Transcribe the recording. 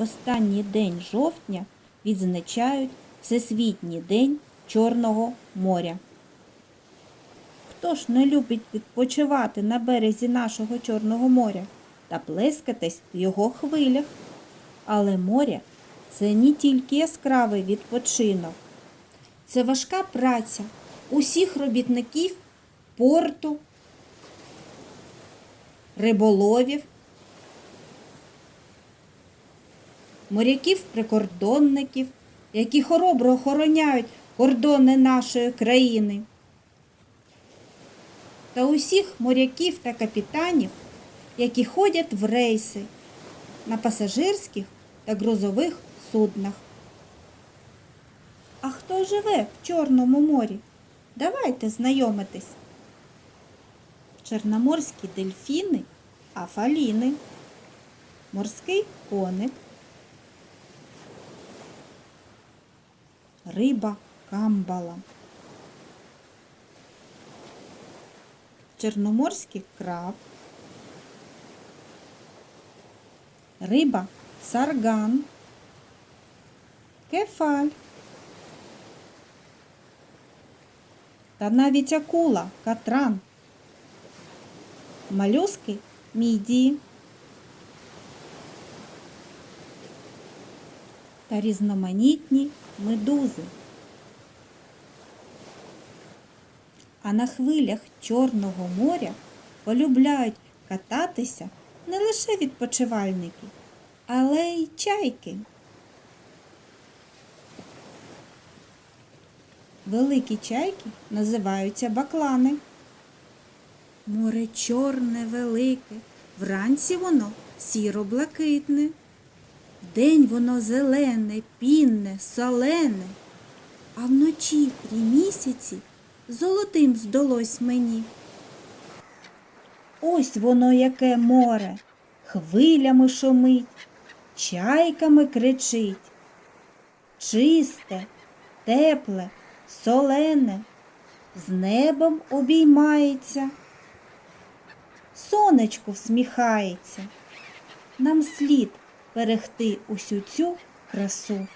останній день жовтня відзначають Всесвітній день Чорного моря. Хто ж не любить відпочивати на березі нашого Чорного моря та плескатись в його хвилях? Але море це не тільки яскравий відпочинок, це важка праця усіх робітників порту, риболовів, моряків-прикордонників, які хоробро охороняють кордони нашої країни, та усіх моряків та капітанів, які ходять в рейси на пасажирських та грузових суднах. А хто живе в Чорному морі? Давайте знайомитись. Чорноморські дельфіни, афаліни, морський коник, риба камбала, чорноморський краб, риба сарган, кефаль. Та навіть акула, катран, малюски мідії та різноманітні медузи. А на хвилях Чорного моря полюбляють кататися не лише відпочивальники, але й чайки. Великі чайки називаються баклани. Море чорне велике, вранці воно сіро-блакитне, вдень воно зелене, пінне, солене, а вночі при місяці золотим здалось мені. Ось воно яке море, хвилями шумить, чайками кричить. Чисте, тепле, солене, з небом обіймається, сонечко всміхається. Нам слід берегти усю цю красу.